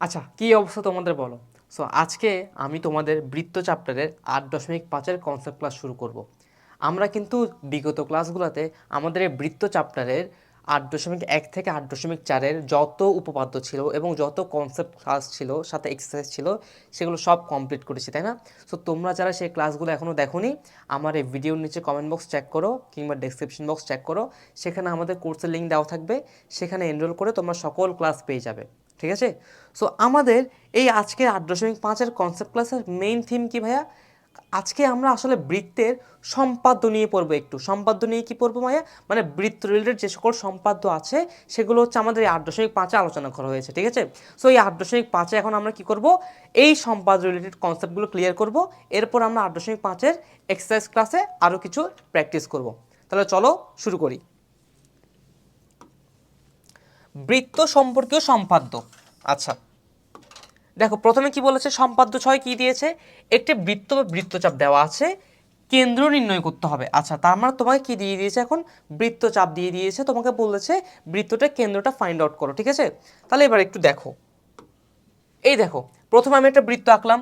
আচ্ছা কী অবস্থা তোমাদের বলো? সো আজকে আমি তোমাদের বৃত্ত চ্যাপ্টারের আট দশমিক পাঁচের কনসেপ্ট ক্লাস শুরু করব। আমরা কিন্তু বিগত ক্লাসগুলোতে আমাদের এই বৃত্ত চ্যাপ্টারের আট দশমিক এক থেকে আট দশমিক চারের যত উপপাদ্য ছিল এবং যত কনসেপ্ট ক্লাস ছিল, সাথে এক্সারসাইজ ছিল, সেগুলো সব কমপ্লিট করেছি, তাই না? সো তোমরা যারা সেই ক্লাসগুলো এখনও দেখোনি, আমার এই ভিডিওর নিচে কমেন্ট বক্স চেক করো কিংবা ডেসক্রিপশন বক্স চেক করো। সেখানে আমাদের কোর্সের লিঙ্ক দেওয়া থাকবে। সেখানে এনরোল করে তোমরা সকল ক্লাস পেয়ে যাবে। ঠিক আছে? সো আমাদের এই আজকে আট দশমিক পাঁচের কনসেপ্ট ক্লাসের মেইন থিম কি ভাইয়া? আজকে আমরা আসলে বৃত্তের সম্পাদ্য নিয়ে পড়ব একটু। সম্পাদ্য নিয়ে কি পড়ব ভাইয়া? মানে বৃত্ত রিলেটেড যে সকল সম্পাদ্য আছে, সেগুলো হচ্ছে আমাদের এই আট দশমিক পাঁচে আলোচনা করা হয়েছে, ঠিক আছে? সো এই আট দশমিক পাঁচে এখন আমরা কি করব? এই সম্পাদ রিলেটেড কনসেপ্টগুলো ক্লিয়ার করব। এরপর আমরা আট দশমিক পাঁচের এক্সারসাইজ ক্লাসে আরও কিছু প্র্যাকটিস করব। তাহলে চলো শুরু করি। বৃত্ত সম্পর্কীয় সম্পাদ্য। আচ্ছা। দেখো, প্রথমে কি বলেছে? সম্পাদ্য ছয় কি দিয়েছে? একটি বৃত্ত বা বৃত্তচাপ দেওয়া আছে, কেন্দ্র নির্ণয় করতে হবে। আচ্ছা তার মানে তোমাকে কি দিয়ে দিয়েছে এখন? বৃত্তচাপ দিয়ে দিয়েছে, তোমাকে বলেছে বৃত্তটা, কেন্দ্রটা ফাইন্ড আউট করো, ঠিক আছে? তাহলে এবার একটু দেখো। এই দেখো, প্রথমে আমি একটা বৃত্ত আঁকলাম।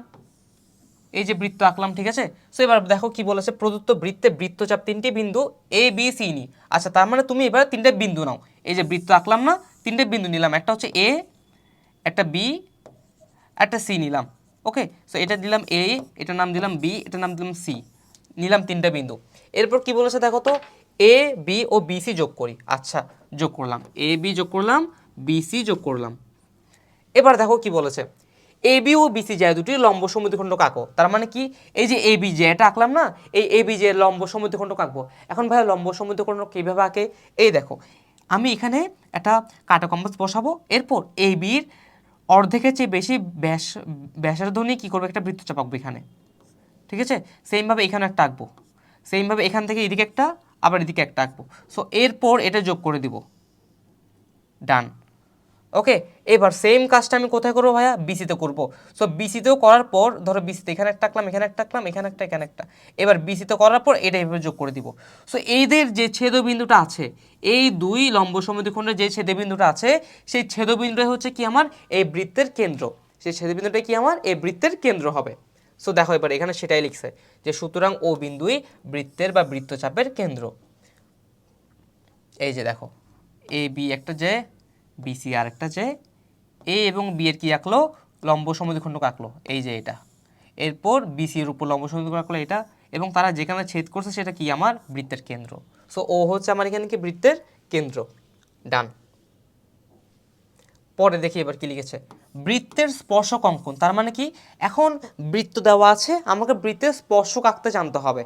এই যে বৃত্ত আঁকলাম, ঠিক আছে? সো এবার দেখো কি বলেছে? প্রদত্ত বৃত্তে বৃত্তচাপ তিনটি বিন্দু এ বি সি নি আচ্ছা তার মানে তুমি এবার তিনটে বিন্দু নাও। এই যে বৃত্ত আঁকলাম না তিনটে বিন্দু নিলাম, একটা হচ্ছে এ একটা বি একটা সি নিলাম ওকে সো এটা দিলাম এ এটার নাম দিলাম বি এটার নাম দিলাম সি নিলাম তিনটা বিন্দু। এরপর কি বলেছে দেখো তো? এ বি ও বি সি যোগ করি। আচ্ছা যোগ করলাম। এ বি যোগ করলাম বি সি যোগ করলাম। এবার দেখো কি বলেছে? এ বি ও বিসি যায় দুটি লম্ব সমুদ্রখণ্ড আঁকো, তার মানে কি? এই যে এ বি এটা আঁকলাম না, এই এ বি যে লম্ব সমুদ্রখণ্ড আঁকবো। এখন ভাই লম্ব সমুদ্রখণ্ড কীভাবে আঁকে? এই দেখো আমি এখানে একটা কাটা কম্পাস বসাবো। এরপর এই বির অর্ধেকের চেয়ে বেশি ব্যাস ব্যাসার্ধ নিয়ে কী করব? একটা বৃত্তচাপ আঁকবো এখানে। ঠিক আছে? সেইমভাবে এখানে একটা আঁকবো। সেইমভাবে এখান থেকে এদিকে একটা, আবার এদিকে একটা আঁকবো। সো এরপর এটা যোগ করে দিব। ডান ওকে এবার সেম কাজটা আমি কোথায় করব ভাইয়া? বিসিতে করব। সো বিসিতেও করার পর, ধরো বিসিতে এখানে একটা আঁকলাম, এখানে একটা আঁকলাম, এখানে একটা এখানে একটা। এবার বিসিতে করার পর, এটা এভাবে যোগ করে দিব। সো এইদের যে ছেদবিন্দুটা আছে, এই দুই লম্ব সমদ্বিখণ্ডের যে ছেদবিন্দুটা আছে, সেই ছেদবিন্দুটা হচ্ছে কি আমার? এই বৃত্তের কেন্দ্র। সেই ছেদবিন্দুটা কি আমার? এই বৃত্তের কেন্দ্র হবে। সো দেখো এবার এখানে সেটাই লিখছে যে, সুতরাং ও বিন্দুই বৃত্তের বা বৃত্তচাপের কেন্দ্র। এই যে দেখো এ বি একটা যে বিসি আর একটা যে এ এবং বি এর কি আঁকলো? লম্ব সমদ্বিখণ্ড আঁকলো। এই যে এটা। এরপর বিসি এর উপর লম্ব সমদ্বিখণ্ড আঁকলো এটা এবং তারা যেখানে ছেদ করছে সেটা কি আমার? বৃত্তের কেন্দ্র। সো ও হচ্ছে আমার এখানে কি? বৃত্তের কেন্দ্র। ডান পরে দেখি এবার কি লিখেছে। বৃত্তের স্পর্শক অঙ্কন। তার মানে কি? এখন বৃত্ত দেওয়া আছে, আমাকে বৃত্তের স্পর্শক আঁকতে জানতে হবে।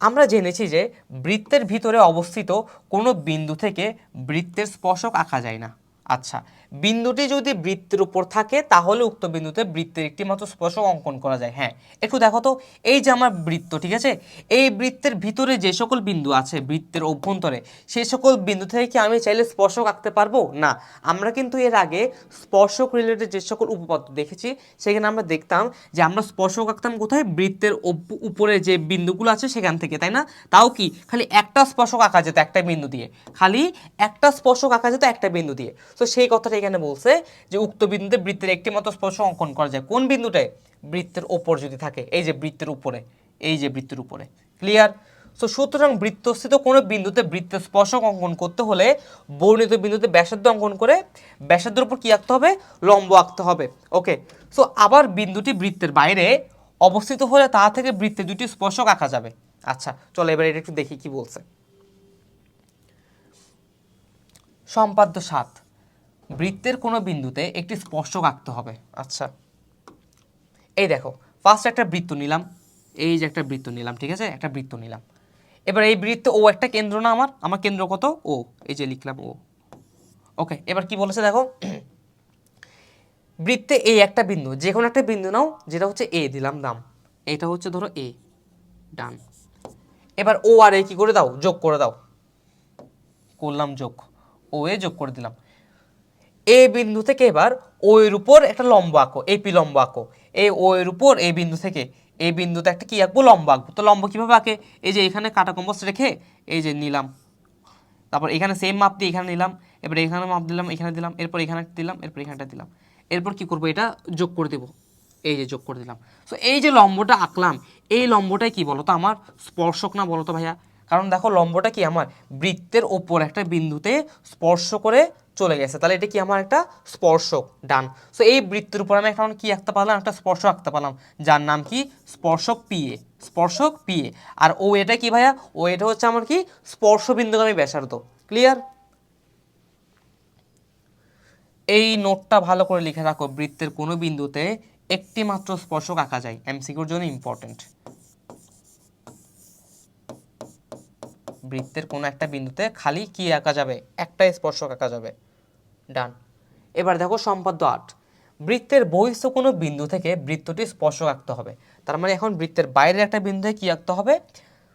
আমরা জেনেছি যে বৃত্তের ভিতরে অবস্থিত কোনো বিন্দু থেকে বৃত্তের স্পর্শক আঁকা যায় না। আচ্ছা বিন্দুটি যদি বৃত্তের উপর থাকে, তাহলে উক্ত বিন্দুতে বৃত্তের একটি মাত্র স্পর্শক অঙ্কন করা যায়। হ্যাঁ একটু দেখো তো, এই যে আমার বৃত্ত, ঠিক আছে? এই বৃত্তের ভিতরে যে সকল বিন্দু আছে, বৃত্তের অভ্যন্তরে সেই সকল বিন্দু থেকে কি আমি চাইলে স্পর্শক আঁকতে পারব? না। আমরা কিন্তু এর আগে স্পর্শক রিলেটেড যে সকল উপপাদ্য দেখেছি, সেখানে আমরা দেখতাম যে আমরা স্পর্শক আঁকতাম কোথায়? বৃত্তের উপরে যে বিন্দুগুলো আছে সেখান থেকে, তাই না? তাও কি? খালি একটা স্পর্শক আঁকা যেত একটা বিন্দু দিয়ে। খালি একটা স্পর্শক আঁকা যেত একটা বিন্দু দিয়ে। তো সেই কথাটা এখানে বলছে যে উক্ত বিন্দুতে বৃত্তের একটি মতো স্পর্শ অঙ্কন করা যায়। কোন বিন্দুটায় বৃত্তের ওপর যদি থাকে। এই যে বৃত্তের উপরে। এই যে বৃত্তের উপরে। ক্লিয়ার সো সুতরাং বৃত্তস্থিত কোনো বিন্দুতে বৃত্তের স্পর্শক অঙ্কন করতে হলে বর্ণিত বিন্দুতে ব্যাসার্ধ অঙ্কন করে ব্যাসার্ধের উপর কি আঁকতে হবে? লম্ব আঁকতে হবে। ওকে সো আবার বিন্দুটি বৃত্তের বাইরে অবস্থিত হলে তা থেকে বৃত্তে দুটি স্পর্শক আঁকা যাবে। আচ্ছা চলো এবার এটা একটু দেখি কি বলছে। সম্পাদ্য সাত। বৃত্তের কোনো বিন্দুতে একটি স্পর্শক আঁকতে হবে। আচ্ছা। এই দেখো ফার্স্ট একটা বৃত্ত নিলাম এই যে একটা বৃত্ত নিলাম ঠিক আছে? একটা বৃত্ত নিলাম। এবার এই বৃত্ত ও একটা কেন্দ্র না আমার আমার কেন্দ্র কত? ও এই যে লিখলাম ও। ওকে এবার কি বলেছে দেখো? বৃত্তে এই একটা বিন্দু যে কোনো একটা বিন্দু নাও যেটা হচ্ছে এ দিলাম দাম। এটা হচ্ছে ধরো এ ডান। এবার ও আর এ কি করে দাও? যোগ করে দাও। করলাম যোগ। ও এ যোগ করে দিলাম। এ বিন্দু থেকে এবার ও এর উপর একটা লম্ব আঁকো এপি লম্ব আঁকো। এই ও এর উপর এই বিন্দু থেকে। এই বিন্দুতে একটা কি আঁকবো? লম্ব আঁকবো। তো লম্ব কীভাবে আঁকে? এই যে এখানে কাটা কম্পাস রেখে এই যে নিলাম। তারপর এখানে সেম মাপ দিয়ে এখানে নিলাম, এবার এখানে মাপ দিলাম, এখানে দিলাম, এরপর এখানে দিলাম, এরপর এখানটা দিলাম। এরপর কি করব? এটা যোগ করে দেব। এই যে যোগ করে দিলাম। সো এই যে লম্বটা আঁকলাম, এই লম্বটাই কি বলতো? আমার স্পর্শক না বলতো ভাইয়া? কারণ দেখো লম্বটা কি আমার? বৃত্তের ওপর একটা বিন্দুতে স্পর্শ করে চলে গেছে। তাহলে এটা কি আমার একটা স্পর্শক? ডান। সো এই বৃত্তের উপর আমি এখন কি আঁকতে পারলাম? একটা স্পর্শ আঁকতে পারলাম। যার নাম কি? স্পর্শক পিএ স্পর্শক পিএ আর ও এটা কি ভাইয়া? ও এটা হচ্ছে আমার কি? স্পর্শবিন্দুগামী ব্যাসার্ধ। ক্লিয়ার এই নোটটা ভালো করে লিখে রাখো। বৃত্তের কোনো বিন্দুতে একটি মাত্র স্পর্শক আঁকা যায়। এমসিকিউর জন্য ইম্পর্টেন্ট বৃত্তের কোনো একটা বিন্দুতে খালি কি আঁকা যাবে? একটাই স্পর্শক আঁকা যাবে। ডান। এবার দেখো সম্পাদ্য আট। বৃত্তের বহিস্থ কোনো বিন্দু থেকে বৃত্তটি স্পর্শক আঁকতে হবে। তার মানে এখন বৃত্তের বাইরের একটা বিন্দুতে কি আঁকতে হবে?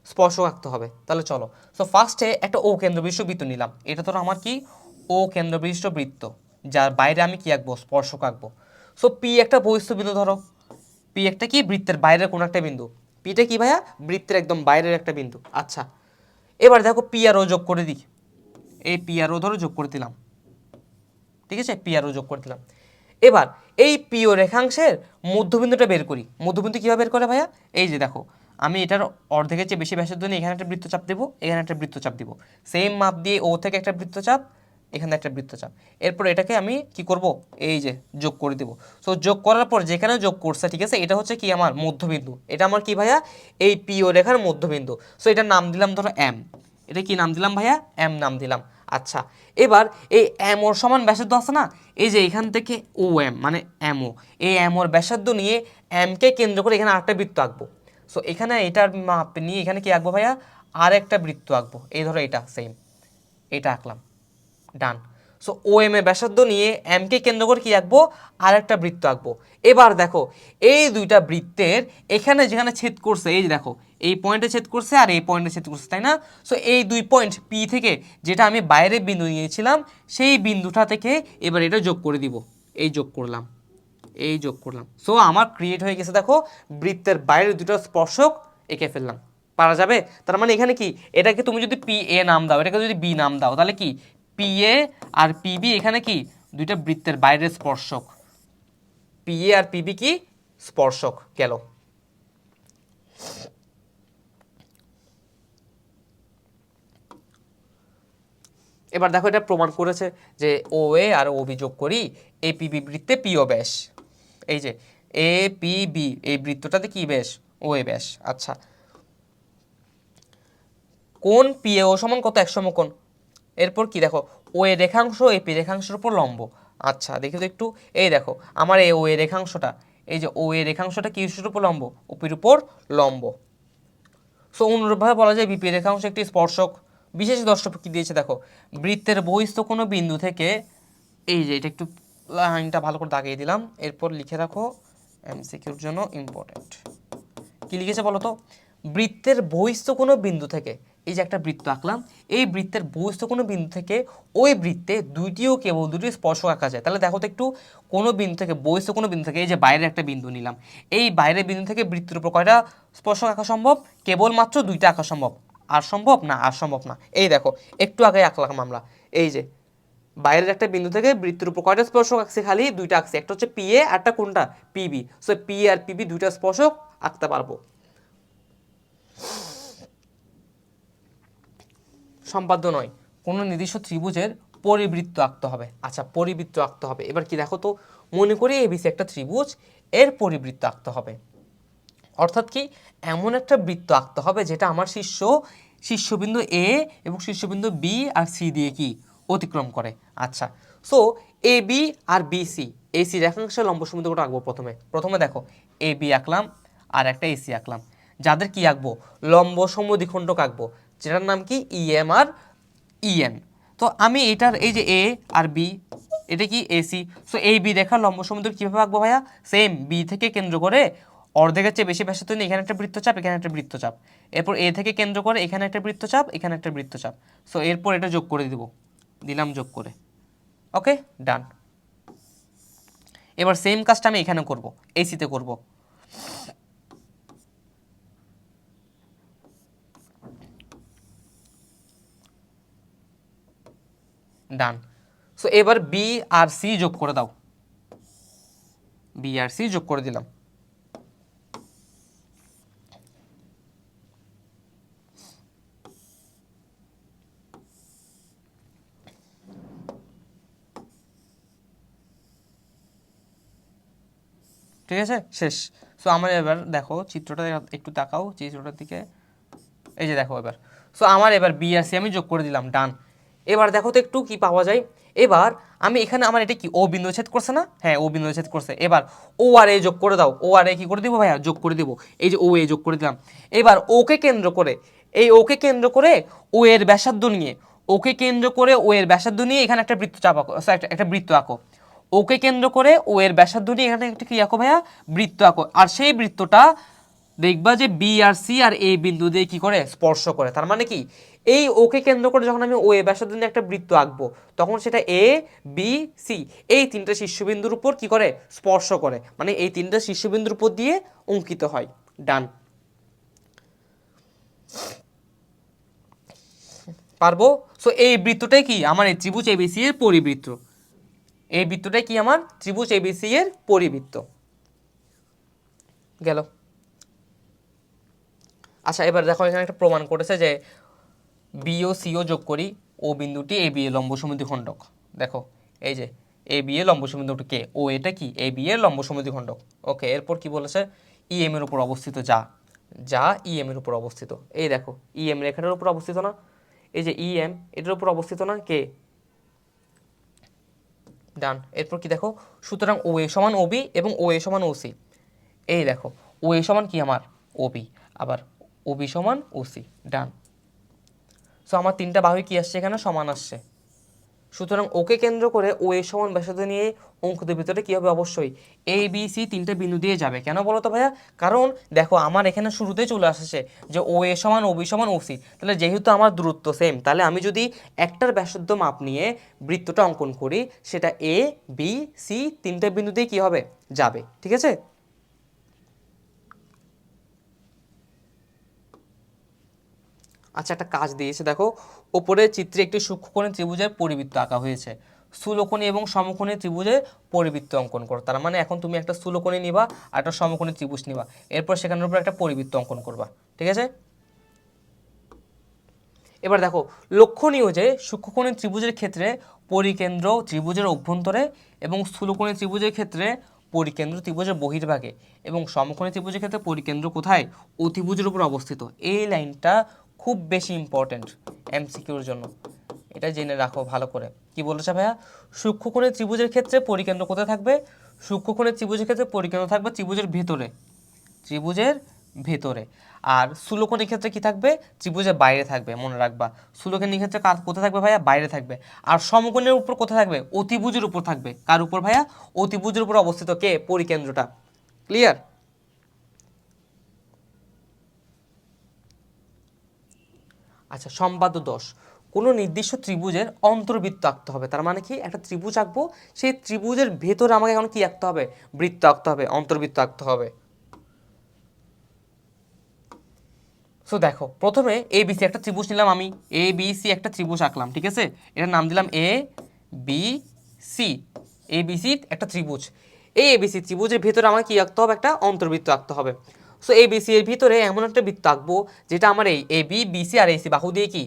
স্পর্শক আঁকতে হবে। তাহলে চলো। সো ফার্স্টে একটা ও কেন্দ্রবিশিষ্ট বৃত্ত নিলাম। এটা তো আমার কি? ও কেন্দ্রবিশিষ্ট বৃত্ত। যার বাইরে আমি কি আঁকবো? স্পর্শক আঁকবো। সো পি একটা বহিস্থ বিন্দু ধরো। পি একটা কি? বৃত্তের বাইরের কোনো একটা বিন্দু। পিটা কি ভাইয়া? বৃত্তের একদম বাইরের একটা বিন্দু। আচ্ছা। এবার দেখো পিআরও যোগ করে দিই। এই পিআরও আর ধরো যোগ করে দিলাম। ঠিক আছে? পিআরও যোগ করে দিলাম। এবার এই পিও রেখাংশের মধ্যবিন্দুটা বের করি। মধ্যবিন্দু কীভাবে বের করে ভাইয়া? এই যে দেখো, আমি এটার অর্ধেকের চেয়ে বেশি ব্যাসের জন্য এখানে একটা বৃত্তচাপ দেবো, এখানে একটা বৃত্তচাপ দেবো। সেম মাপ দিয়ে ও থেকে একটা বৃত্তচাপ এখানে একটা বৃত্তচাপ এরপর এটাকে আমি কি করব? এই যে যোগ করে দেবো। সো যোগ করার পর যেখানে যোগ করছে, ঠিক আছে, এটা হচ্ছে কি আমার মধ্যবিন্দু। এটা আমার কি ভাইয়া? এই পি ও রেখার মধ্যবিন্দু। সো এটার নাম দিলাম ধরো এম এটা কি নাম দিলাম ভাইয়া? এম নাম দিলাম। আচ্ছা এবার এই এম ওর সমান ব্যাসার্ধ আছে না? এই যে এখান থেকে ও এম মানে এমও এই এম ওর ব্যাসার্ধ নিয়ে এমকে কেন্দ্র করে এখানে আরেকটা বৃত্ত আঁকবো। সো এখানে এটার মাপ নিয়ে এখানে কি আঁকবো ভাইয়া? আর একটা বৃত্ত আঁকবো। এই ধরো এটা সেম এটা আঁকলাম। ডান। সো ও এম এ ব্যাসার্ধ নিয়ে এমকে কেন্দ্র করে কি আঁকবো? আর একটা বৃত্ত আঁকবো। এবার দেখো, এই দুইটা বৃত্তের এখানে যেখানে ছেদ করছে, এই যে দেখো, এই পয়েন্টে ছেদ করছে আর এই পয়েন্টে ছেদ করছে, তাই না? সো এই দুই পয়েন্ট পি থেকে যেটা আমি বাইরে বিন্দু নিয়েছিলাম, সেই বিন্দুটা থেকে এবার এটা যোগ করে দিব। এই যোগ করলাম। এই যোগ করলাম। সো আমার ক্রিয়েট হয়ে গেছে, দেখো, বৃত্তের বাইরের দুটো স্পর্শক এঁকে ফেললাম। পারা যাবে? তার মানে এখানে কি? এটাকে তুমি যদি পি এ নাম দাও, এটাকে যদি বি নাম দাও, তাহলে কি? পি এ আর পিবি এখানে কি? দুইটা বৃত্তের বাইরে স্পর্শক। পি এ আর পিবি কি? স্পর্শক। গেল। এবার দেখো এটা প্রমাণ করেছে যে ও এ আর ও বি যোগ করি এ পিবি বৃত্তে পি ও ব্যাস। এই যে এ পি বি এই বৃত্তটাতে কি ব্যাস? ও এ ব্যাস। আচ্ছা। কোন পি এ ও সমান কত? এক সমকোণ এরপর কি দেখো ও এ রেখাংশ এ পি রেখাংশের উপর লম্ব। আচ্ছা দেখি তো একটু, এই দেখো, আমার এই ও এ রেখাংশটা, এই যে ও এ রেখাংশটা কিসের উপর লম্ব? ওপির উপর লম্ব। সো অনুরূপভাবে বলা যায় বিপি রেখাংশ একটি স্পর্শক। বিশেষ দর্শক কি দিয়েছে দেখো, বৃত্তের বহিস্থ কোনো বিন্দু থেকে, এই যে এটা একটু লাইনটা ভালো করে দাগিয়ে দিলাম, এরপর লিখে রাখো এমসিকিউর জন্য ইম্পর্টেন্ট কী লিখেছে বলো তো? বৃত্তের বহিস্থ কোনো বিন্দু থেকে, এই যে একটা বৃত্ত আঁকলাম, এই বৃত্তের বহিস্থ কোনো বিন্দু থেকে ওই বৃত্তে দুইটিও কেবল দুটি স্পর্শ আঁকা যায়। তাহলে দেখো তো একটু কোনো বিন্দু থেকে, বহিস্থ কোনো বিন্দু থেকে এই যে বাইরের একটা বিন্দু নিলাম। এই বাইরের বিন্দু থেকে বৃত্তের উপর কয়টা স্পর্শ আঁকা সম্ভব? কেবলমাত্র দুইটা আঁকা সম্ভব। আর সম্ভব না, আর সম্ভব না। এই দেখো, একটু আগে আঁকলাম আমরা। এই যে বাইরের একটা বিন্দু থেকে বৃত্তের উপর কয়টা স্পর্শক আঁকছে খালি? দুইটা আঁকছে। একটা হচ্ছে পি এ আরটা কোনটা? পিবি সো পি আর পিবি দুইটা স্পর্শক আঁকতে পারব। সম্পাদ্য নয়, কোনো নির্দিষ্ট ত্রিভুজের পরিবৃত্ত আঁকতে হবে। আচ্ছা পরিবৃত্ত আঁকতে হবে। এবার কি দেখো তো, মনে করি এবিসি একটা ত্রিভুজ, এর পরিবৃত্ত আঁকতে হবে। অর্থাৎ কি, এমন একটা বৃত্ত আঁকতে হবে যেটা আমার শীর্ষ, শীর্ষবিন্দু এ এবং শীর্ষবিন্দু বি আর সি দিয়ে কি অতিক্রম করে। আচ্ছা সো এ বি আর বি সি এই সি রেখাংশের লম্ব সমুদ্রটা আঁকবো প্রথমে। প্রথমে দেখো এ বি আঁকলাম আর একটা এসি আঁকলাম। যাদের কি আঁকবো? লম্ব সমদ্বিখণ্ডক আঁকবো। যেটার নাম কি? ইএম আর ইএন তো আমি এটার এই যে এ আর বি এটা কি? এসি সো এই বি রেখা লম্ব সমুদ্র কীভাবে আঁকবো ভাইয়া? সেম বি থেকে কেন্দ্র করে অর্ধেকের চেয়ে বেশি ব্যাসার্ধ নিয়ে এখানে একটা বৃত্তচাপ, এখানে একটা বৃত্তচাপ। এরপর এ থেকে কেন্দ্র করে এখানে একটা বৃত্তচাপ, এখানে একটা বৃত্তচাপ। সো এরপর এটা যোগ করে দিব। দিলাম যোগ করে। ওকে ডান এবার সেম কাজটা আমি এখানে করব এসিতে করব। ডান। সো এবার বি আর সি যোগ করে দাও। বি আর সি যোগ করে দিলাম। ঠিক আছে? শেষ। সো আমার এবার দেখো, চিত্রটা একটু তাকাও চিত্রটার দিকে এই যে দেখো এবার। সো আমার এবার বি আর সি আমি যোগ করে দিলাম, ডান। এবার দেখো তো একটু কি পাওয়া যায়। এবার আমি এখানে আমার এটা কি? ও বিন্দু ছেদ করছে না? হ্যাঁ ও বিন্দু ছেদ করছে। এবার ও আর এ যোগ করে দাও। ও আর এ কি করে দিব ভাইয়া? যোগ করে দিব। এই যে ও এ যোগ করে দিলাম। এবার ওকে কেন্দ্র করে, এই ওকে কেন্দ্র করে ও এর ব্যাসার্ধ নিয়ে ওকে কেন্দ্র করে ও এর ব্যাসার্ধ নিয়ে এখানে একটা বৃত্ত চাপ আঁকো একটা একটা বৃত্ত আঁকো। ওকে কেন্দ্র করে ও এর ব্যাসার্ধ নিয়ে এখানে একটা কি আঁকো ভাইয়া? বৃত্ত আঁকো। আর সেই বৃত্তটা দেখবা যে বি আর সি আর এই বিন্দু দিয়ে কি করে স্পর্শ করে। তার মানে কি? এই ওকে কেন্দ্র করে যখন আমি ও এ ব্যাসার্ধ নিয়ে একটা বৃত্ত আঁকবো, তখন সেটা এ বি সি এই তিনটা শীর্ষবিন্দুর উপর কি করে? স্পর্শ করে। মানে এই তিনটা শীর্ষবিন্দুর উপর দিয়ে অঙ্কিত হয়। ডান পারব? সো এই বৃত্তটাই কি? আমার এই ত্রিভুজ এবিসি এর পরিবৃত্ত। এই বৃত্তটাই কি আমার? ত্রিভুজ এবিসি এর পরিবৃত্ত। গেল। আচ্ছা এবার দেখো, এখানে একটা প্রমাণ করেছে যে বি ও সিও যোগ করি ও বিন্দুটি এ বি এ লম্ব সমুদ্র খণ্ডক। দেখো, এই যে এ বি এ লম্ব সমুদ্রটি কে? ও এটা কি? এ বি এর লম্ব সমুদ্র খণ্ডক। ওকে, এরপর কি বলেছে? ই এম এর উপর অবস্থিত যা। যা ই এম এর উপর অবস্থিত। এই দেখো ই এম রেখাটার উপর অবস্থিত না? এই যে ই এম এটার উপর অবস্থিত না? কে? ডান। এরপর কি দেখো? সুতরাং ও এ সমান ওবি এবং ও এ সমান ওসি এই দেখো ও এ সমান কি আমার? ওবি আবার ওবি সমান ওসি, ডান। সো আমার তিনটা বাহু কি আসছে এখানে? সমান আসছে। সুতরাং ওকে কেন্দ্র করে ও এ সমান ব্যাসার্ধ নিয়ে অঙ্কদের ভিতরে কী হবে? অবশ্যই এ বি সি তিনটে বিন্দু দিয়ে যাবে। কেন বলো তো ভাইয়া? কারণ দেখো, আমার এখানে শুরুতেই চলে আসছে যে ও এ সমান ও বি সমান ও সি তাহলে যেহেতু আমার দূরত্ব সেম তাহলে আমি যদি একটার ব্যাসার্ধ মাপ নিয়ে বৃত্তটা অঙ্কন করি, সেটা এ বি সি তিনটে বিন্দুতেই কী হবে? যাবে। ঠিক আছে? আচ্ছা একটা কাজ দিয়েছে দেখো, ওপরের চিত্রে একটি সূক্ষ্মকোণী ত্রিভুজের পরিবৃত্ত আঁকা হয়েছে। স্থূলকোণী এবং সমকোণী ত্রিভুজের পরিবৃত্ত অঙ্কন করো। তার মানে এখন তুমি একটা স্থূলকোণী নিবা আর একটা সমকোণী ত্রিভুজ নিবা। এরপর সেখানের উপর একটা পরিবৃত্ত অঙ্কন করবা। ঠিক আছে? এবার দেখো, লক্ষণীয় যে সূক্ষ্মকোণী ত্রিভুজের ক্ষেত্রে পরিকেন্দ্র ত্রিভুজের অভ্যন্তরে এবং স্থূলকোণী ত্রিভুজের ক্ষেত্রে পরিকেন্দ্র ত্রিভুজের বহির্ভাগে এবং সমকোণী ত্রিভুজের ক্ষেত্রে পরিকেন্দ্র কোথায়? অতিভুজের উপর অবস্থিত। এই লাইনটা খুব বেশি ইম্পর্ট্যান্ট এমসিকিউর জন্য। এটা জেনে রাখো ভালো করে। কি বলেছে ভাইয়া? সূক্ষ্মকোণের ত্রিভুজের ক্ষেত্রে পরিকেন্দ্র কোথায় থাকবে? সূক্ষ্মকোণের ত্রিভুজের ক্ষেত্রে পরিকেন্দ্র থাকবে ত্রিভুজের ভেতরে। ত্রিভুজের ভেতরে। আর স্থূলকোণের ক্ষেত্রে কি থাকবে? ত্রিভুজের বাইরে থাকবে, মনে রাখবা। স্থূলকোণের ক্ষেত্রে কোথায় থাকবে ভাইয়া? বাইরে থাকবে। আর সমকোণের উপর কোথায় থাকবে? অতিভুজের উপর থাকবে। কার উপর ভাইয়া? অতিভুজের উপর অবস্থিত কে? পরিকেন্দ্রটা। ক্লিয়ার আচ্ছা সম্পাদ্য দশ কোনো নির্দিষ্ট ত্রিভুজের অন্তর্বৃত্ত আঁকতে হবে। তার মানে কি? একটা ত্রিভুজ আঁকবো, সেই ত্রিভুজের ভেতরে আমাকে এখন কি আঁকতে হবে? বৃত্ত আঁকতে হবে, অন্তর্বৃত্ত আঁকতে হবে। সো দেখো, প্রথমে এ বি সি একটা ত্রিভুজ নিলাম আমি। এ বি সি একটা ত্রিভুজ আঁকলাম, ঠিক আছে? এটার নাম দিলাম A B C A B C একটা ত্রিভুজ। এই সি ত্রিভুজের ভেতরে আমাকে কি আঁকতে হবে? একটা অন্তর্বৃত্ত আঁকতে হবে। সো এ বি সি এর ভিতরে এমন একটা বৃত্ত আঁকবো, যেটা আমার এই এ বি বি সি আর এ সি বাহু দিয়ে কি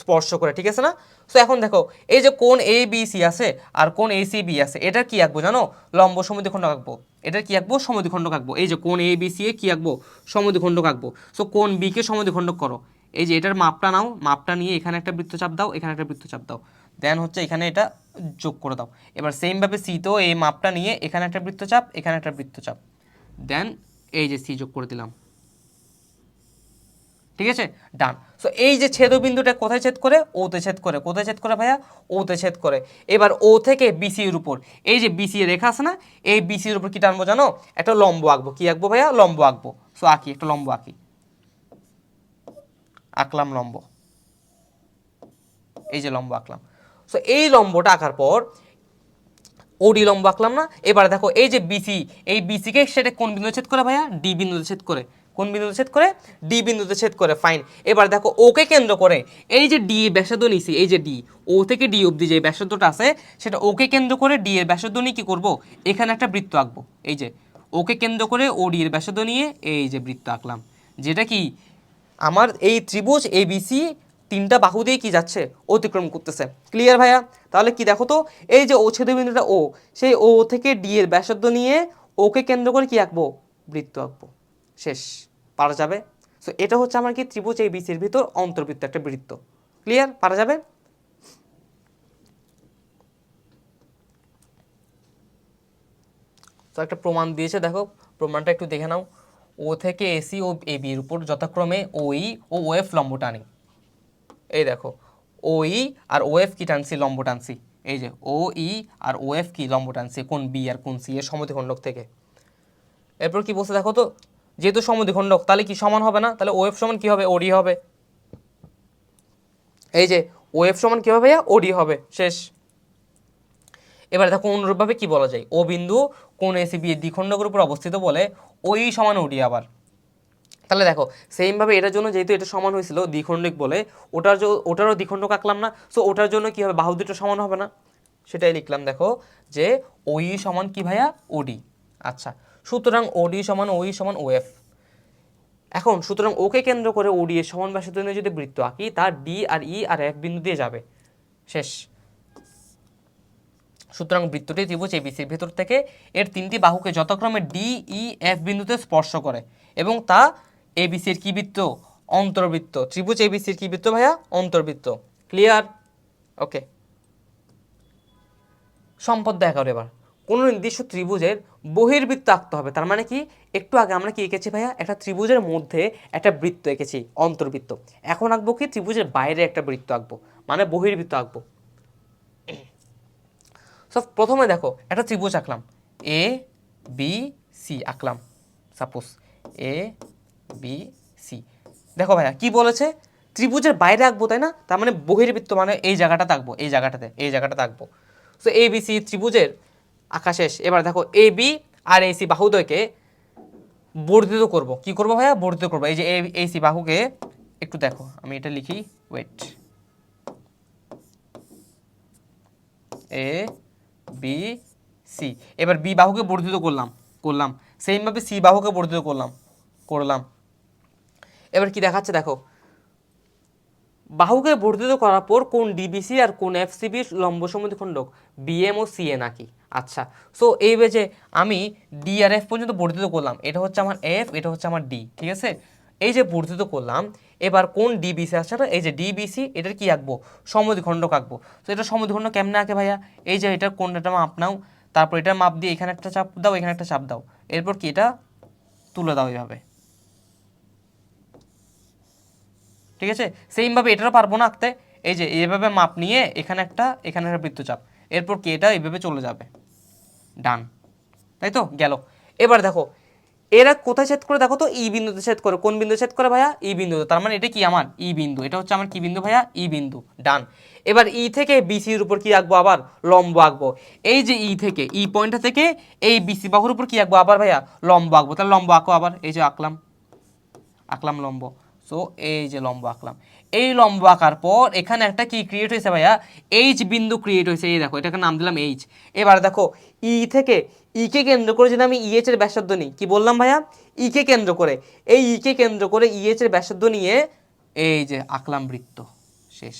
স্পর্শ করে, ঠিক আছে না? সো এখন দেখো, এই যে কোন এ বি সি আছে আর কোন এ সি বি আছে এটার কি আঁকবো জানো? লম্ব সমদ্বিখণ্ড আঁকবো। এটার কি আঁকবো? সমদ্বিখণ্ড আঁকবো। এই যে কোন এ বি সি এ কি আঁকবো? সমদ্বিখণ্ড আঁকবো। সো কোন বি কে সমদ্বিখণ্ড করো। এই যে এটার মাপটা নাও, মাপটা নিয়ে এখানে একটা বৃত্তচাপ দাও, এখানে একটা বৃত্তচাপ দাও। দেন হচ্ছে এখানে এটা যোগ করে দাও। এবার সেমভাবে সিতেও এই মাপটা নিয়ে এখানে একটা বৃত্তচাপ এখানে একটা বৃত্তচাপ দেন এই যে সি যোগ করে দিলাম। ঠিক আছে? ডান সো এই যে ছেদবিন্দুটা কোথায় ছেদ করে? ওতে ছেদ করে। কোথায় ছেদ করে ভাইয়া? ওতে ছেদ করে। এবার ও থেকে বিসি এর উপর। এই যে বিসি রেখা আছে না? এই বিসি এর উপর কি টানবো জানো? একটা লম্ব আঁকবো। কি আঁকবো ভাইয়া? লম্ব আঁকবো। সো আঁকি, একটা লম্ব আঁকি। আঁকলাম লম্ব। এই যে লম্ব আঁকলাম। সো এই লম্বটা আঁকার পর ওডি লম্ব আঁকলাম না। এবার দেখো, এই যে বিসি এই বিসিকে সেটা কোন বিন্দু ছেদ করে ভাইয়া? ডি বিন্দু ছেদ করে। কোন বিন্দুতে ছেদ করে? ডি বিন্দুতে ছেদ করে ফাইন এবার দেখো ওকে কেন্দ্র করে, এই যে ডি ব্যাসার্ধ নিছি, এই যে ডি ও থেকে ডি অবধি যে ব্যাসার্ধটা আছে, সেটা ওকে কেন্দ্র করে ডি এর ব্যাসার্ধ নিয়ে কি করব? এখানে একটা বৃত্ত আঁকবো। এই যে ওকে কেন্দ্র করে ও ডি এর ব্যাসার্ধ নিয়ে এই যে বৃত্ত আঁকলাম। যেটা কি? আমার এই ত্রিভুজ এবিসি তিনটা বাহু দিয়ে কি যাচ্ছে? অতিক্রম করতেছে। ক্লিয়ার ভাইয়া? তাহলে কি দেখো তো, এই যে ও ছেদবিন্দুটা ও সেই ও থেকে ডি এর ব্যাসার্ধ নিয়ে ওকে কেন্দ্র করে কি আঁকবো? বৃত্ত আঁকবো। শেষ। পারা যাবে। সো এটা হচ্ছে আমার কি ত্রিভুজ এই বিসির ভিতর অন্তর্বৃত্ত একটা বৃত্ত। ক্লিয়ার পারা যাবে? তো একটা প্রমাণ দিয়েছে, দেখো। প্রমাণটা একটু দেখে নাও। ও থেকে এসি ও এবি এর উপর যথাক্রমে ওই ও ওএফ লম্ব টানি এই দেখো ওই আর ওএফ কি টানছি? লম্ব টানছি। এই যে ও ই আর ওএফ কি লম্ব টানছি? কোন বি আর কোন সি এর সমদ্বিখণ্ডক থেকে। এরপর কি বলছে দেখো তো, যেহেতু সমদ্বিখণ্ডক, তাহলে কি সমান হবে না? তাহলে ওএফ সমান কি হবে? ওডি হবে। এই যে ওএফ সমান কি হবে ওডি হবে। শেষ। এবার দেখো অনুরূপভাবে কি বলা যায়? ও বিন্দু কোন এসিবি দ্বিখণ্ডকের উপর অবস্থিত বলে ওই সমান ওডি আবার। তাহলে দেখো সেমভাবে এটার জন্য যেহেতু এটা সমান হয়েছিল দ্বিখণ্ডক বলে, ওটার ওটারও দ্বিখণ্ডক আঁকলাম না সো ওটার জন্য কি হবে? বাহু দুটো সমান হবে না। সেটাই লিখলাম দেখো যে ওই সমান কি ভাইয়া? ওডি আচ্ছা সুতরাং ওডি সমান ওই সমান ওএফ এখন, সুতরাং ওকে কেন্দ্র করে ওডি এর সমান ব্যাসার্ধ নিয়ে যদি বৃত্ত আঁকি তার ডি আর ই আর এফ বিন্দু দিয়ে যাবে। শেষ। সুতরাং বৃত্তটি ত্রিভুজ এবিসির ভেতর থেকে এর তিনটি বাহুকে যথাক্রমে ডি ই এফ বিন্দুতে স্পর্শ করে এবং তা এবিসির কি বৃত্ত? অন্তর্বৃত্ত। ত্রিভুজ এবিসির কি বৃত্ত ভাইয়া? অন্তর্বৃত্ত। ক্লিয়ার ওকে সম্পদ দেখা দেখাও এবার। কোনো নির্দিষ্ট ত্রিভুজের বহির্বৃত্ত আঁকতে হবে। তার মানে কি? একটু আগে আমরা কি এঁকেছি ভাইয়া? একটা ত্রিভুজের মধ্যে একটা বৃত্ত এঁকেছি, অন্তর্বৃত্ত। এখন আঁকবো কি? ত্রিভুজের বাইরে একটা বৃত্ত আঁকবো। মানে বহির্বৃত্ত আঁকবো। সো প্রথমে দেখো, একটা ত্রিভুজ আঁকলাম। এ বি সি আঁকলাম। Suppose A B, C. দেখো ভাইয়া, কি বলেছে? ত্রিভুজের বাইরে আঁকবো, তাই না? তার মানে বহির্বৃত্ত মানে এই জায়গাটাতে আঁকবো, এই জায়গাটাতে এই জায়গাটাতে আঁকবো। সো এ বি সি ত্রিভুজের আঁকা শেষ। এবার দেখো এ বি আর এ সি বাহুদ্বয়কে বর্ধিত করব। কি করব ভাইয়া? বর্ধিত করব। এই যে এ সি বাহুকে একটু দেখো, আমি এটা লিখি ওয়েট এ বি সি এবার বি বাহুকে বর্ধিত করলাম করলাম। সেইমভাবে সি বাহুকে বর্ধিত করলাম করলাম। এবার কি দেখাচ্ছে দেখো। বাহুকে বর্ধিত করার পর কোন ডিবিসি আর কোন এফসিবির লম্ব সমদ্বিখণ্ডক বিএম ও সিএ নাকি? আচ্ছা সো এই যে আমি ডি আর এফ পর্যন্ত বর্ধিত করলাম, এটা হচ্ছে আমার এফ এটা হচ্ছে আমার ডি ঠিক আছে? এই যে বর্ধিত করলাম, এবার কোন ডিবিসি না? এই যে ডিবিসি এটার কি আঁকবো? সমদ্বিখণ্ডক আঁকবো। তো এটা সমদ্বিখণ্ডক কেমনে আঁকে ভাইয়া? এই যে এটার কোনটা মাপ নাও, তারপর এটার মাপ দিয়ে এখানে একটা চাপ দাও, এখানে একটা চাপ দাও। এরপর কি এটা তুলে দাও এইভাবে। ঠিক আছে? সেইমভাবে এটারও পারব না আঁকতে। এই যে, এইভাবে মাপ নিয়ে এখানে একটা এখানে একটা বৃত্তচাপ এরপর কি এটা এইভাবে চলে যাবে। ডান তাই তো? গেল। এবার দেখো, এরা কোথায় ছেদ করে? দেখো তো ই বিন্দুতে ছেদ করে। কোন বিন্দু ছেদ করে ভাইয়া? ই বিন্দুতে। তার মানে এটা কি আমার? ই বিন্দু। এটা হচ্ছে আমার কি বিন্দু ভাইয়া? ই বিন্দু। ডান এবার ই থেকে বিসির উপর কি আঁকবো আবার? লম্ব আঁকবো। এই যে ই থেকে ই পয়েন্টটা থেকে এই বিসি বাহুর উপর কি আঁকবো আবার ভাইয়া? লম্ব আঁকবো। তাহলে লম্ব আঁকো আবার। এই যে আঁকলাম। আঁকলাম লম্ব। সো এই যে লম্ব আঁকলাম। এই লম্ব আঁকার পর এখানে একটা কি ক্রিয়েট হয়েছে ভাইয়া? এইচ বিন্দু ক্রিয়েট হয়েছে। এই দেখো, এটাকে নাম দিলাম এইচ এবার দেখো ই থেকে ই কে কেন্দ্র করে যদি আমি ইএচ এর ব্যাসার্ধ নিই, কি বললাম ভাইয়া? ই কে কেন্দ্র করে। এই ই কে কেন্দ্র করে ইএচ এর ব্যাসার্ধ নিয়ে এই যে আঁকলাম বৃত্ত। শেষ।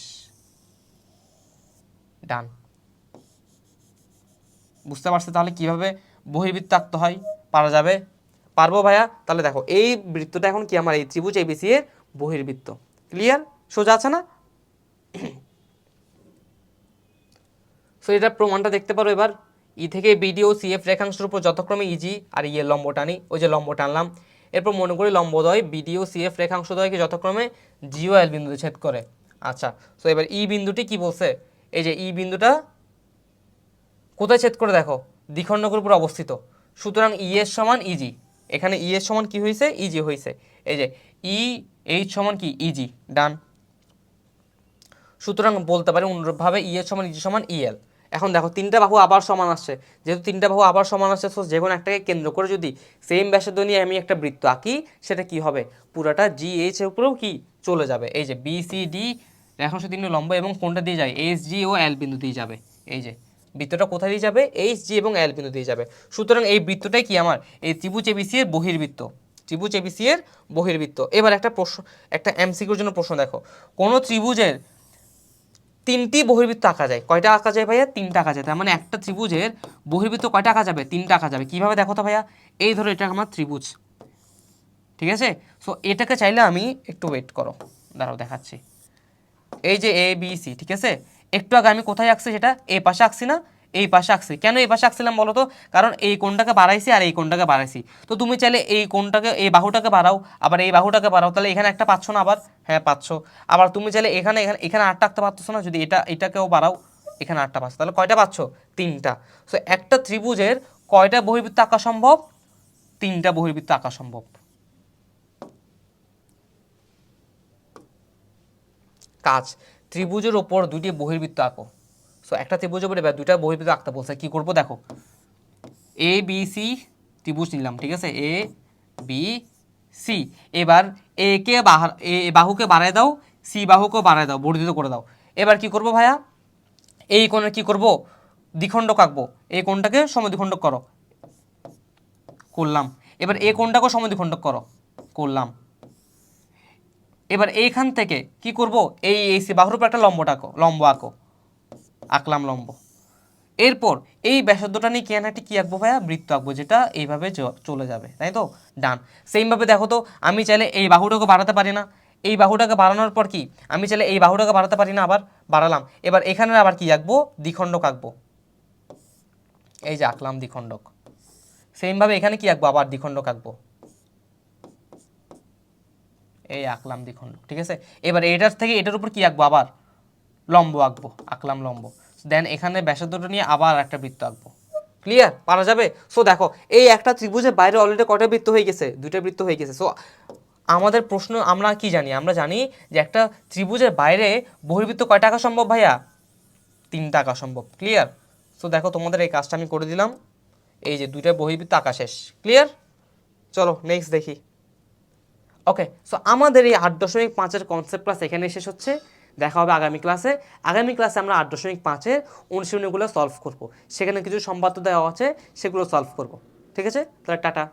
ডান বুঝতে পারছ তাহলে কীভাবে বহির্বৃত্ত আঁকতে হয়? পারা যাবে? পারব ভাইয়া? তাহলে দেখো, এই বৃত্তটা এখন কি আমার এই ত্রিভুজ এবিসি এর বহির্বৃত্ত? ক্লিয়ার সোজা আছে না? সো এটা প্রমাণটা দেখতে পারো এবার। ই থেকে বিডিও সিএফ রেখাংশের উপর যথাক্রমে ইজি আর ইয়ে লম্ব টানি, ওই যে লম্ব টানলাম। এরপর মনে করি লম্বদ্বয় বিডিও সিএফ রেখাংশদ্বয়কে যথাক্রমে জিও এল বিন্দুতে ছেদ করে। আচ্ছা সো এবার ই বিন্দুটি কি বলছে? এই যে ই বিন্দুটা কোথায় ছেদ করে দেখো? দ্বিখণ্ডকের উপর অবস্থিত। সুতরাং ই এর সমান ইজি এখানে ই এর সমান কি হয়েছে ইজি হয়েছে এই যে ই এইচ সমান কি? ইজি ডান সুতরাং বলতে পারি অনুরূপভাবে ই এর সমান ইজি সমান ইএল এখন দেখো, তিনটা বাহু আবার সমান আসছে। যেহেতু তিনটা বাহু আবার সমান আসছে তো যে কোনো একটাকে কেন্দ্র করে যদি সেম ব্যাসার্ধ নিয়ে আমি একটা বৃত্ত আঁকি, সেটা কি হবে? পুরোটা জি এইচ এর উপরেও কি চলে যাবে? এই যে বি সি ডি এখন সে তিনটে লম্ব এবং কোনটা দিয়ে যায়? এইচ জি ও এল বিন্দু দিয়ে যাবে। এই যে বৃত্তটা কোথায় দিয়ে যাবে? এইচ জি এবং এল বিন্দু দিয়ে যাবে। সুতরাং এই বৃত্তটাই কি আমার? এই ত্রিভুজ এবিসি এর বহির্বৃত্ত। ত্রিভুজ এবিসি এর বহির্বৃত্ত। এবার একটা প্রশ্ন, একটা এমসিকিউর জন্য প্রশ্ন দেখো। কোনো ত্রিভুজের তিনটি বহির্বৃত্ত আঁকা যায়? কয়টা আঁকা যায় ভাইয়া? তিনটা আঁকা যায়। তার মানে একটা ত্রিভুজের বহির্বৃত্ত কয়টা আঁকা যাবে? তিনটা আঁকা যাবে। কীভাবে দেখো তো ভাইয়া? এই ধরো এটা আমার ত্রিভুজ। ঠিক আছে? সো এটাকে চাইলে আমি একটু ওয়েট করো। দাঁড়াও, দেখাচ্ছি। এই যে এ বি সি ঠিক আছে? একটু আগে আমি কোথায় আঁকছি সেটা এই পাশে আঁকছি না, এই পাশে আঁকছি। কেন এই পাশে আঁকছিলাম বলো তো? কারণ এই কোনটাকে বাড়াইছি আর এই কোনটাকে বাড়াইছি। তো তুমি চাইলে এই কোনটাকে এই বাহুটাকে বাড়াও, আবার এই বাহুটাকে বাড়াও। তাহলে এখানে একটা পাচ্ছ না আবার? হ্যাঁ পাচ্ছ। আবার তুমি চাইলে এখানে এখানে এখানে আটটা আঁকতে পারছ না, যদি এটা, এটাকেও বাড়াও, এখানে আটটা পাচ্ছ। তাহলে কয়টা পাচ্ছ? তিনটা। সো একটা ত্রিভুজের কয়টা বহির্বৃত্ত আঁকা সম্ভব? তিনটা বহির্বৃত্ত আঁকা সম্ভব। কাজ। ত্রিভুজের ওপর দুটি বহির্বৃত্ত আঁকো। সো একটা ত্রিভুজের উপরে দুইটা বহির্বৃত্ত আঁকতে বলছে, কি করব? দেখো এ বি সি ত্রিভুজ নিলাম, ঠিক আছে? এ বি সি এবার এ কে বাহার এ বাহুকে বাড়ায় দাও সি বাহুকেও বাড়ায় দাও, বর্ধিত করে দাও। এবার কি করব ভাইয়া? এই কোণের কি করব? দ্বিখণ্ডক আঁকবো। এই কোণটাকে সমদ্বিখণ্ডক করো। করলাম। এবার এই কোণটাকেও সমদ্বিখণ্ডক করো। করলাম। এবার এইখান থেকে কি করব? এই এই, সি বাহুর উপর একটা লম্বটা আঁকো, লম্ব আঁকো। আঁকলাম লম্ব। এরপর এই ব্যাসার্ধটা নিয়ে কেন একটি কী আঁকবো ভাইয়া? বৃত্ত আঁকবো, যেটা এইভাবে চলে যাবে, তাই তো? ডান সেইমভাবে দেখো তো, আমি চাইলে এই বাহুটাকে বাড়াতে পারি না। এই বাহুটাকে বাড়ানোর পর কি? আমি চাইলে এই বাহুটাকে বাড়াতে পারি না, আবার বাড়ালাম। এবার এখানে আবার কি আঁকবো? দ্বিখণ্ডক আঁকবো। এই যে আঁকলাম দ্বিখণ্ডক। সেইমভাবে এখানে কি আঁকবো? আবার দ্বিখণ্ডক আঁকবো। এই আঁকলাম দ্বিখণ্ডক ঠিক আছে? এবার এটার থেকে এটার উপর কি আঁকবো আবার? লম্ব আঁকবো, আঁকলাম লম্ব। দেন এখানে ব্যাসার্ধটা নিয়ে আবার একটা বৃত্ত আঁকবো। ক্লিয়ার পারা যাবে? সো দেখো, এই একটা ত্রিভুজের বাইরে অলরেডি কয়টা বৃত্ত হয়ে গেছে? দুইটা বৃত্ত হয়ে গেছে। সো আমাদের প্রশ্ন, আমরা কি জানি? আমরা জানি যে একটা ত্রিভুজের বাইরে বহির্বৃত্ত কয়টা আঁকা সম্ভব ভাইয়া? তিনটা আঁকা সম্ভব। ক্লিয়ার সো দেখো, তোমাদের এই কাজটা আমি করে দিলাম। এই যে দুইটা বহির্বৃত্ত আঁকা শেষ। ক্লিয়ার চলো নেক্সট দেখি। ওকে সো আমাদের এই আট দশমিক পাঁচের কনসেপ্ট ক্লাস এখানে শেষ হচ্ছে। দেখা হবে আগামী ক্লাসে আগামী ক্লাসে আমরা আট দশমিক পাঁচের অনুশীলনীগুলো সলভ করব। সেখানে কিছু সম্পাদ্য দেওয়া আছে, সেগুলো সলভ করব। ঠিক আছে? তাহলে টাটা।